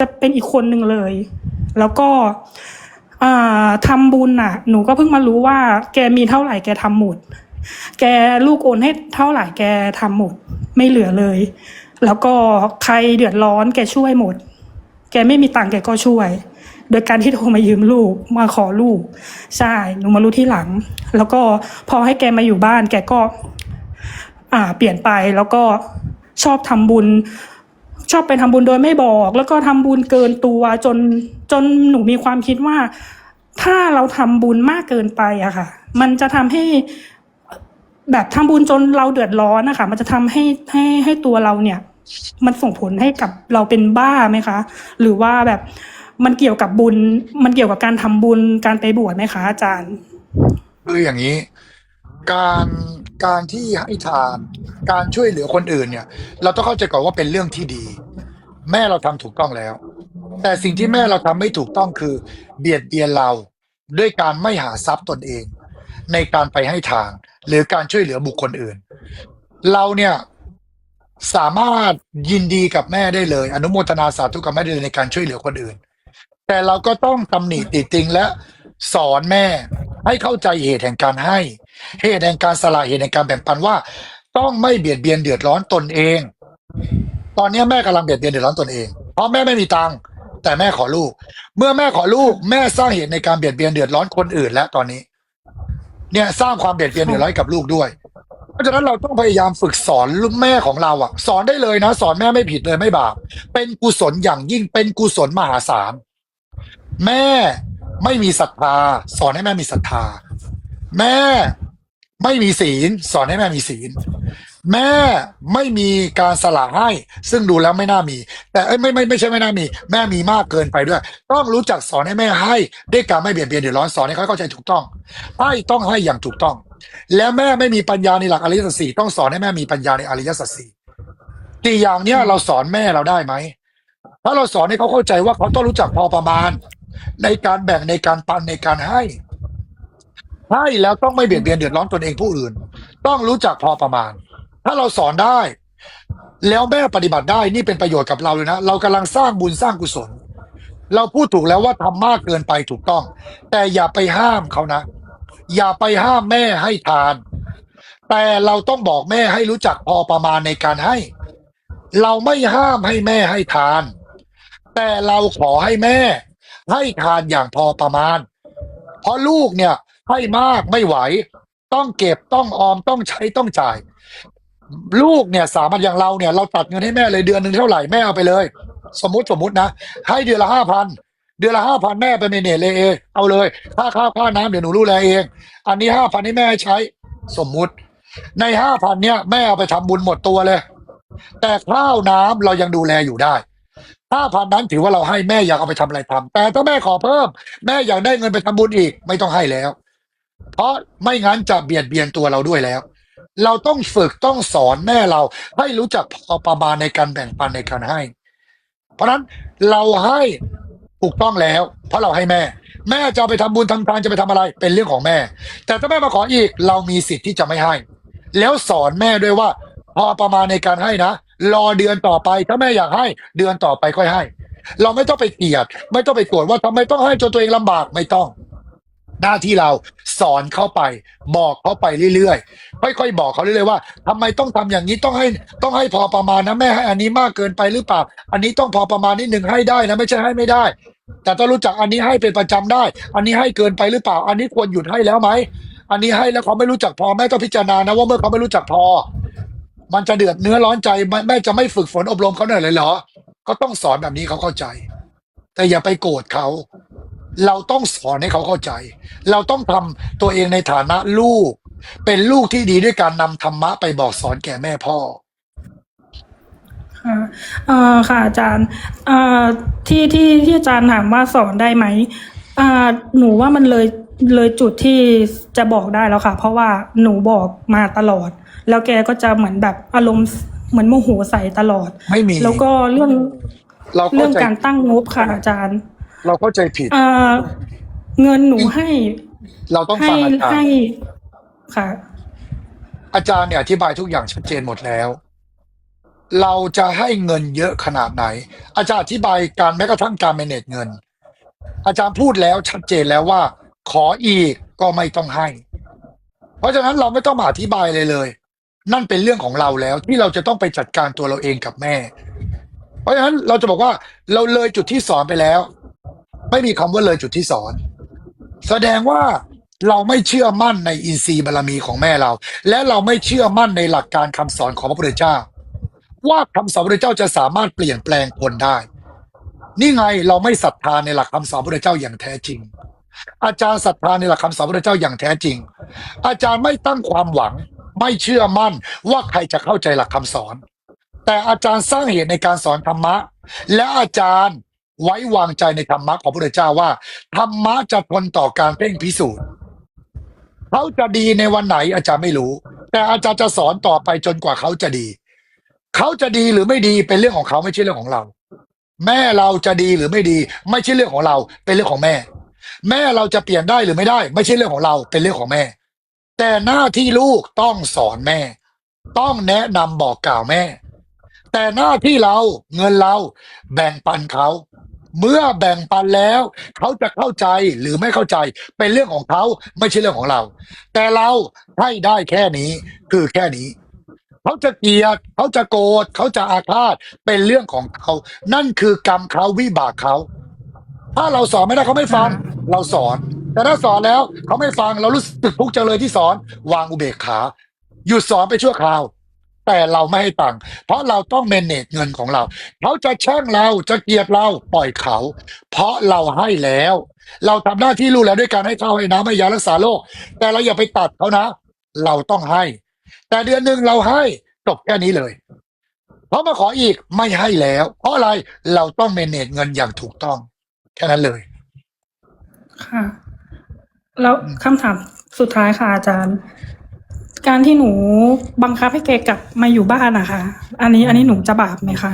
จะเป็นอีกคนหนึ่งเลย แล้วก็อ่าทำบุญอะ หนูก็เพิ่งมารู้ว่า แกมีเท่าไหร่แกทำหมด แกลูกโอนให้เท่าไหร่แกทำหมด ไม่เหลือเลย แล้วก็ใครเดือดร้อนแกช่วยหมด แกไม่มีตังค์แกก็ช่วย โดยการที่โทรมายืมลูกมาขอลูก ใช่ หนูมารู้ที่หลัง แล้วก็พอให้แกมาอยู่บ้าน แกก็ อ่า เปลี่ยนไปแล้วก็ชอบทำบุญ ชอบไปทำบุญโดยไม่บอก แล้วก็ทำบุญเกินตัวจนจนหนูมีความคิดว่า ถ้าเราทำบุญมากเกินไปอะค่ะ มันจะทำให้แบบทำบุญจนเราเดือดร้อนนะคะ มันจะทำให้ให้ให้ตัวเราเนี่ย มันส่งผลให้กับเราเป็นบ้าไหมคะ หรือว่าแบบมันเกี่ยวกับบุญ มันเกี่ยวกับการทำบุญการไปบวชไหมคะอาจารย์คืออย่างนี้ การการที่ให้ทาน การช่วยเหลือคนอื่นเนี่ย เราต้องเข้าใจก่อนว่าเป็นเรื่องที่ดี แม่เราทำถูกต้องแล้ว แต่สิ่งที่แม่เราทำไม่ถูกต้องคือ เบียดเบียนเราด้วยการไม่หาทรัพย์ตนเอง ในการไปให้ทานหรือการช่วยเหลือบุคคลอื่น เราเนี่ยสามารถยินดีกับแม่ได้เลย อนุโมทนาสาธุกับแม่ได้เลยในการช่วยเหลือคนอื่น แต่เราก็ต้องตำหนิติติงและสอนแม่ให้เข้าใจเหตุแห่งการให้ เหตุแห่งการสละเหตุแห่งการแบ่งปันว่า ต้องไม่เบียดเบียนเดือดร้อนตนเอง ตอนนี้แม่กำลังเบียดเบียนเดือดร้อนตนเอง เพราะแม่ไม่มีตังค์แต่แม่ขอลูก เมื่อแม่ขอลูก แม่สร้างเหตุในการเบียดเบียนเดือดร้อนคนอื่นแล้วตอนนี้ เนี่ยสร้างความเบียดเบียนเดือดร้อนกับลูกด้วย เพราะฉะนั้นเราต้องพยายามฝึกสอนลูกแม่ของเราอะ สอนได้เลยนะ สอนแม่ไม่ผิดเลยไม่บาปเป็นกุศลอย่างยิ่งเป็นกุศลมหาศาลแม่ไม่มีศรัทธา สอนให้แม่มีศรัทธา แม่ ไม่มีศีลสอนให้แม่มีศีลแม่ไม่มีการสละให้ ซึ่งดูแล้วไม่น่ามี แต่ไม่ไม่ไม่ใช่ไม่น่ามี แม่มีมากเกินไปด้วย ต้องรู้จักสอนให้แม่ให้ด้วยการไม่เบียดเบียนเดือดร้อนสอนให้เขาเข้าใจถูกต้องให้ต้องให้อย่างถูกต้อง แล้วแม่ไม่มีปัญญาในหลักอริยสัจสี่ต้องสอนให้แม่มีปัญญาในอริยสัจสี่สี่อย่างเนี้ยเราสอนแม่เราได้ไหมถ้าเราสอนให้เขาเข้าใจว่าเขาต้องรู้จักพอประมาณ ในการแบ่งในการปันในการให้ ให้แล้วต้องไม่เบียดเบียนเดือดร้อนตนเองผู้อื่น ต้องรู้จักพอประมาณ ถ้าเราสอนได้ แล้วแม่ปฏิบัติได้นี่เป็นประโยชน์กับเราเลยนะ เรากำลังสร้างบุญสร้างกุศล เราพูดถูกแล้วว่าทำมากเกินไปถูกต้อง แต่อย่าไปห้ามเขานะ อย่าไปห้ามแม่ให้ทาน แต่เราต้องบอกแม่ให้รู้จักพอประมาณในการให้ เราไม่ห้ามให้แม่ให้ทาน แต่เราขอให้แม่ให้ทานอย่างพอประมาณ เพราะลูกเนี่ย ให้มากไม่ไหว ต้องเก็บต้องออมต้องใช้ต้องจ่าย ลูกเนี่ยสามารถอย่างเราเนี่ย เราตัดเงินให้แม่เลยเดือนหนึ่งเท่าไหร่แม่เอาไปเลย สมมติสมมตินะ ให้เดือนละห้าพันเดือนละห้าพันแม่ไปเมเนจเลยเองเอาเลยค่าข้าวค่าน้ำเดี๋ยวหนูรู้แลเอง อันนี้ห้าพันให้แม่ใช้สมมุติ ในห้าพันเนี่ยแม่เอาไปทำบุญหมดตัวเลย แต่ข้าวน้ำเรายังดูแลอยู่ได้ห้าพันนั้นถือว่าเราให้แม่อยากเอาไปทำอะไรทำแต่ถ้าแม่ขอเพิ่ม แม่อยากได้เงินไปทำบุญอีก ไม่ต้องให้แล้ว เพราะไม่งั้นจะเบียดเบียนตัวเราด้วยแล้ว เราต้องฝึกต้องสอนแม่เรา ให้รู้จักพอประมาณในการแบ่งปันในการให้ เพราะนั้นเราให้ถูกต้องแล้ว เพราะเราให้แม่ แม่จะไปทำบุญทำทานจะไปทำอะไร เป็นเรื่องของแม่ แต่ถ้าแม่มาขออีก เรามีสิทธิ์ที่จะไม่ให้ แล้วสอนแม่ด้วยว่า พอประมาณในการให้นะรอเดือนต่อไปถ้าแม่อยากให้ เดือนต่อไปค่อยให้ เราไม่ต้องไปเกลียด ไม่ต้องไปโกรธว่าทำไมต้องให้จนตัวเองลำบากไม่ต้อง หน้าที่เราสอนเขาไป บอกเขาไปเรื่อยๆค่อยๆบอกเขาเรื่อยๆว่าทำไมต้องทำอย่างนี้ต้องให้ต้องให้พอประมาณนะแม่ให้อันนี้มากเกินไปหรือเปล่า อันนี้ต้องพอประมาณนิดหนึ่งให้ได้นะไม่ใช่ให้ไม่ได้ แต่ต้องรู้จักอันนี้ให้เป็นประจำได้ อันนี้ให้เกินไปหรือเปล่า อันนี้ควรหยุดให้แล้วไหมอันนี้ให้แล้วเขาไม่รู้จักพอแม่ต้องพิจารณานะว่าเมื่อเขาไม่รู้จักพอ มันจะเดือดเนื้อร้อนใจแม่แม่จะไม่ฝึกฝนอบรมเขาหน่อยเลยเหรอก็ต้องสอนแบบนี้เขาเข้าใจ แต่อย่าไปโกรธเขา เราต้องสอนให้เขาเข้าใจ เราต้องทำตัวเองในฐานะลูก เป็นลูกที่ดีด้วยการนำธรรมะไปบอกสอนแก่แม่พ่อค่ะเอ่อค่ะอาจารย์เอ่อที่ที่ที่อาจารย์ถามว่าสอนได้ไหมอ่าหนูว่ามันเลยเลยจุดที่จะบอกได้แล้วค่ะ เพราะว่าหนูบอกมาตลอด แล้วแกก็จะเหมือนแบบอารมณ์เหมือนโมโหใส่ตลอด ไม่มี แล้วก็เรื่องเราเรื่เข้าองใจการตั้งงบค่ะอาจารย์ เราเข้าใจผิดอ่าเงินหนูให้เราต้องให้ฟังอาจารให้ ย์ ค่ะ อาจารย์เนี่ยอธิบายทุกอย่างชัดเจนหมดแล้ว เราจะให้เงินเยอะขนาดไหน อาจารย์อธิบายการแม้กระทั่งการ manage เงิน อาจารย์พูดแล้วชัดเจนแล้วว่า ขออีกก็ไม่ต้องให้ เพราะฉะนั้นเราไม่ต้องมาอธิบายเลยเลย นั่นเป็นเรื่องของเราแล้วที่เราจะต้องไปจัดการตัวเราเองกับแม่ เพราะฉะนั้นเราจะบอกว่าเราเลยจุดที่สอนไปแล้ว ไม่มีคำว่าเลยจุดที่สอน แสดงว่าเราไม่เชื่อมั่นในอินทรีย์บารมีของแม่เรา และเราไม่เชื่อมั่นในหลักการคำสอนของพระพุทธเจ้า ว่าคำสอนพระพุทธเจ้าจะสามารถเปลี่ยนแปลงคนได้ นี่ไงเราไม่ศรัทธาในหลักคำสอนพระพุทธเจ้าอย่างแท้จริง อาจารย์ศรัทธาในหลักคำสอนพระพุทธเจ้าอย่างแท้จริง อาจารย์ไม่ตั้งความหวัง ไม่เชื่อมั่นว่าใครจะเข้าใจหลักคำสอน แต่อาจารย์สร้างเหตุในการสอนธรรมะ และอาจารย์ ไว้วางใจในธรรมะของพระพุทธเจ้าว่า ธรรมะจะทนต่อการเพ่งพิสูจน์เขาจะดีในวันไหนอาจารย์ไม่รู้ แต่อาจารย์จะสอนต่อไปจนกว่าเขาจะดี เขาจะดีหรือไม่ดีเป็นเรื่องของเขาไม่ใช่เรื่องของเรา แม่เราจะดีหรือไม่ดี ไม่ใช่เรื่องของเรา เป็นเรื่องของแม่ แม่เราจะเปลี่ยนได้หรือไม่ได้ ไม่ใช่เรื่องของเรา เป็นเรื่องของแม่ แต่หน้าที่ลูกต้องสอนแม่ ต้องแนะนำบอกกล่าวแม่ แต่หน้าที่เราเงินเราแบ่งปันเขา เมื่อแบ่งปันแล้ว เขาจะเข้าใจหรือไม่เข้าใจ เป็นเรื่องของเขาไม่ใช่เรื่องของเรา แต่เราให้ได้แค่นี้คือแค่นี้ เขาจะเกลียดเขาจะโกรธเขาจะอาฆาตเป็นเรื่องของเขา นั่นคือกรรมเขาวิบากเขา ถ้าเราสอนไม่ได้เขาไม่ฟัง เราสอน แต่ถ้าสอนแล้วเขาไม่ฟังเรารู้สึกทุกข์จังเลยที่สอน วางอุเบกขาหยุดสอนไปชั่วคราว แต่เราไม่ให้ตังค์เพราะเราต้องเมนเนจเงินของเรา เขาจะแช่งเราจะเกลียดเราปล่อยเขา เพราะเราให้แล้ว เราทำหน้าที่รู้แล้วด้วยการให้ข้าวให้น้ำให้ยารักษาโรคแต่เราอย่าไปตัดเขานะ เราต้องให้ แต่เดือนหนึ่งเราให้จบแค่นี้เลยเพราะมาขออีกไม่ให้แล้ว เพราะอะไรเราต้องเมนเนจเงินอย่างถูกต้อง แค่นั้นเลย ค่ะ แล้วคำถามสุดท้ายค่ะอาจารย์ การที่หนูบังคับให้แกกลับมาอยู่บ้านนะคะ อันนี้อันนี้หนูจะบาปไหมคะ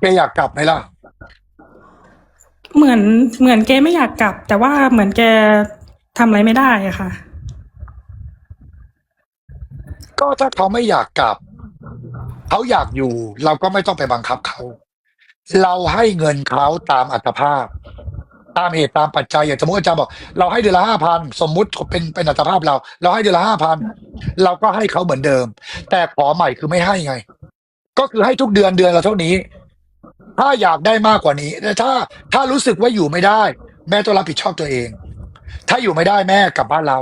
แกอยากกลับไหมล่ะ เหมือนเหมือนแกไม่อยากกลับ แต่ว่าเหมือนแกทำอะไรไม่ได้อะค่ะ ก็ถ้าเขาไม่อยากกลับ เขาอยากอยู่ เราก็ไม่ต้องไปบังคับเขา เราให้เงินเขาตามอัตภาพ ตามเหตุตามปัจจัยอย่างสมมติอาจารย์บอก เราให้เดือนละห้าพันสมมุติเป็นเป็นอัตภาพเรา เราให้เดือนละห้าพันเราก็ให้เขาเหมือนเดิม แต่ขอใหม่คือไม่ให้ไง ก็คือให้ทุกเดือนเดือนละเท่านี้ ถ้าอยากได้มากกว่านี้แต่ถ้าถ้ารู้สึกว่าอยู่ไม่ได้ แม่ต้องรับผิดชอบตัวเอง ถ้าอยู่ไม่ได้แม่กลับบ้านเรา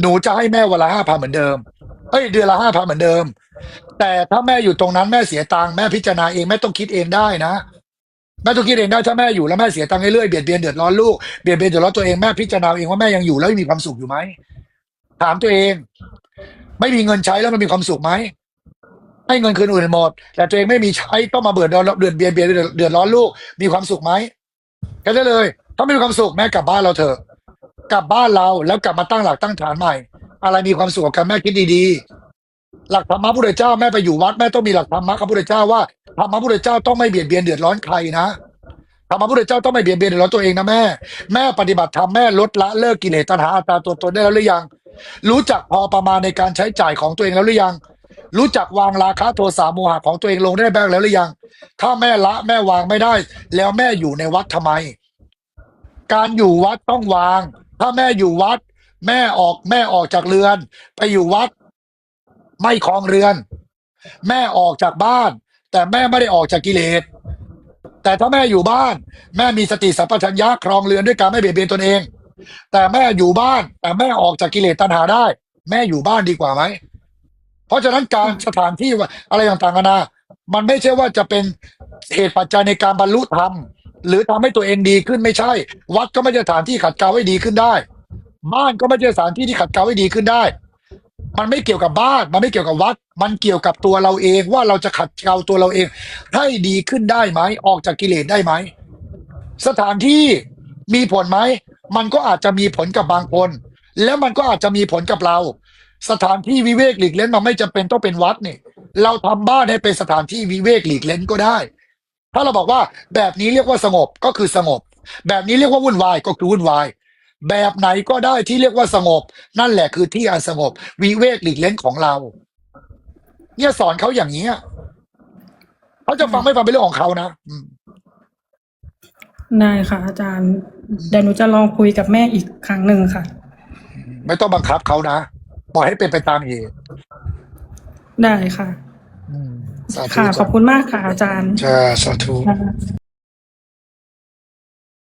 หนูจะให้แม่วันละห้าพันเหมือนเดิมเอ้ยเดือนละห้าพันเหมือนเดิม แต่ถ้าแม่อยู่ตรงนั้นแม่เสียตังค์แม่พิจารณาเองแม่ต้องคิดเองได้นะ แม่ต้องคิดเองได้ถ้าแม่อยู่แล้วแม่เสียตังค์เรื่อยเบียดเบียนเดือดร้อนลูกเบียดเบียนเดือดร้อนตัวเองแม่พิจารณาเองว่าแม่ยังอยู่แล้วมีความสุขอยู่ไหมถามตัวเอง ไม่มีเงินใช้แล้วมันมีความสุขไหมให้เงินคืนอื่นหมด แต่ตัวเองไม่มีใช้ต้องมาเบื่อเดือดเดือดเบียนเบียนเดือดร้อนลูกมีความสุขไหมแค่นั้นเลย ถ้าไม่มีความสุขแม่กลับบ้านเราเถอะ กลับบ้านเราแล้วกลับมาตั้งหลักตั้งฐานใหม่ อะไรมีความสุขกับการแม่คิดดีๆหลักธรรมะพุทธเจ้าแม่ไปอยู่วัดแม่ต้องมีหลักธรรมะของพุทธเจ้าว่า ธรรมะพุทธเจ้าต้องไม่เบียดเบียนเดือดร้อนใครนะธรรมะพุทธเจ้าต้องไม่เบียดเบียนเดือดร้อนตัวเองนะแม่ แม่ปฏิบัติธรรมแม่ลดละเลิกกิเลสตัณหาอัตตาตัวตนได้แล้วหรือยัง รู้จักพอประมาณในการใช้จ่ายของตัวเองแล้วหรือยัง รู้จักวางราคะโทสะโมหะของตัวเองลงได้บ้างแล้วหรือยัง ถ้าแม่ละแม่วางไม่ได้ แล้วแม่อยู่ในวัดทำไม การอยู่วัดต้องวาง ถ้าแม่อยู่วัด แม่ออกแม่ออกจากเรือน ไปอยู่วัด ไม่คลองเรือน แม่ออกจากบ้าน แต่แม่ไม่ได้ออกจากกิเลส แต่ถ้าแม่อยู่บ้าน แม่มีสติสัมปชัญญะครองเรือนด้วยการไม่เบียดเบียนตนเอง แต่แม่อยู่บ้าน แต่แม่ออกจากกิเลสตัณหาได้ แม่อยู่บ้านดีกว่าไหมเพราะฉะนั้นการสถานที่ว่าอะไรต่างๆกันานามันไม่ใช่ว่าจะเป็นเหตุปัจจัยในการบรรลุธรรมหรือทำให้ตัวเองดีขึ้นไม่ใช่ วัดก็ไม่ใช่สถานที่ขัดเกลาให้ดีขึ้นได้ บ้านก็ไม่ใช่สถานที่ที่ขัดเกลาให้ดีขึ้นได้ มันไม่เกี่ยวกับบ้าน มันไม่เกี่ยวกับวัด มันเกี่ยวกับตัวเราเองว่าเราจะขัดเกลาตัวเราเอง ให้ดีขึ้นได้ไหมออกจากกิเลสได้ไหมสถานที่มีผลไหมมันก็อาจจะมีผลกับบางคน แล้วมันก็อาจจะมีผลกับเรา สถานที่วิเวกหลีกเล่นมันไม่จำเป็นต้องเป็นวัดนี่เราทำบ้านให้เป็นสถานที่วิเวกหลีกเล่นก็ได้ ถ้าเราบอกว่าแบบนี้เรียกว่าสงบก็คือสงบ แบบนี้เรียกว่าวุ่นวายก็คือวุ่นวาย แบบไหนก็ได้ที่เรียกว่าสงบ นั่นแหละคือที่อันสงบ วิเวกหลีกเล่นของเรา เนี่ยสอนเขาอย่างนี้ยเขาจะฟังไม่ฟังเป็นเรื่องของเขานะอืมได้ค่ะ อาจารย์เดี๋ยวหนูจะลองคุยกับแม่อีกครั้งหนึ่งค่ะ ไม่ต้องบังคับเขานะปล่อยให้เป็นไปตามเหตุได้ค่ะอืมสาธุค่ะขอบคุณมากค่ะอาจารย์จ้าสาธุค่ะ